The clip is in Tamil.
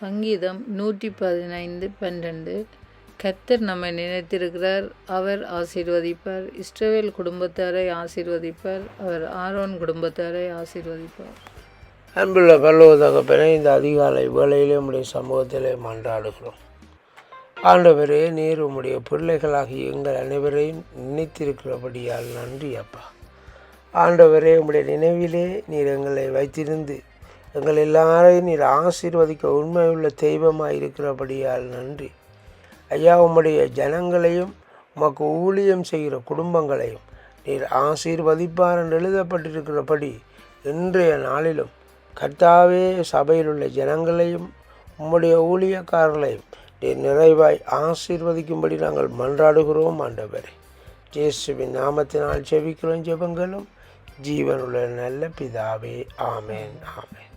சங்கீதம் நூற்றி பதினைந்து பன்னெண்டு கர்த்தர் நம்மை நினைத்திருக்கிறார் அவர் ஆசீர்வதிப்பார். இஸ்ரவேல் குடும்பத்தாரை ஆசீர்வதிப்பார் அவர் ஆரோன் குடும்பத்தாரை ஆசீர்வதிப்பார். அன்புள்ள பல்லவ தகப்பனே இந்த அதிகாலை வேலையிலே உம்முடைய சமூகத்திலே மன்றாடுகிறோம். ஆண்டவரே நீர் உம்முடைய பிள்ளைகளாகிய எங்கள் அனைவரையும் நினைத்திருக்கிறபடியால் நன்றி அப்பா. ஆண்டவரே உம்முடைய நினைவிலே நீர் எங்களை வைத்திருந்து எங்கள் எல்லாரையும் நீர் ஆசீர்வதிக்க உண்மையுள்ள தெய்வமாக இருக்கிறபடியால் நன்றி. ஐயா உம்முடைய ஜனங்களையும் உமக்கு ஊழியம் செய்கிற குடும்பங்களையும் நீர் ஆசீர்வதிப்பார் என்று எழுதப்பட்டிருக்கிறபடி இன்றைய நாளிலும் கர்த்தாவே சபையில் உள்ள ஜனங்களையும் உம்முடைய ஊழியக்காரர்களையும் நீர் நிறைவாய் ஆசீர்வதிக்கும்படி நாங்கள் மன்றாடுகிறோம் ஆண்டவரே. ஜேசுவின் நாமத்தினால் ஜெபிக்கிறோம் ஜெபங்களும். ஜீவனுள்ள நல்ல பிதாவே ஆமேன் ஆமேன்.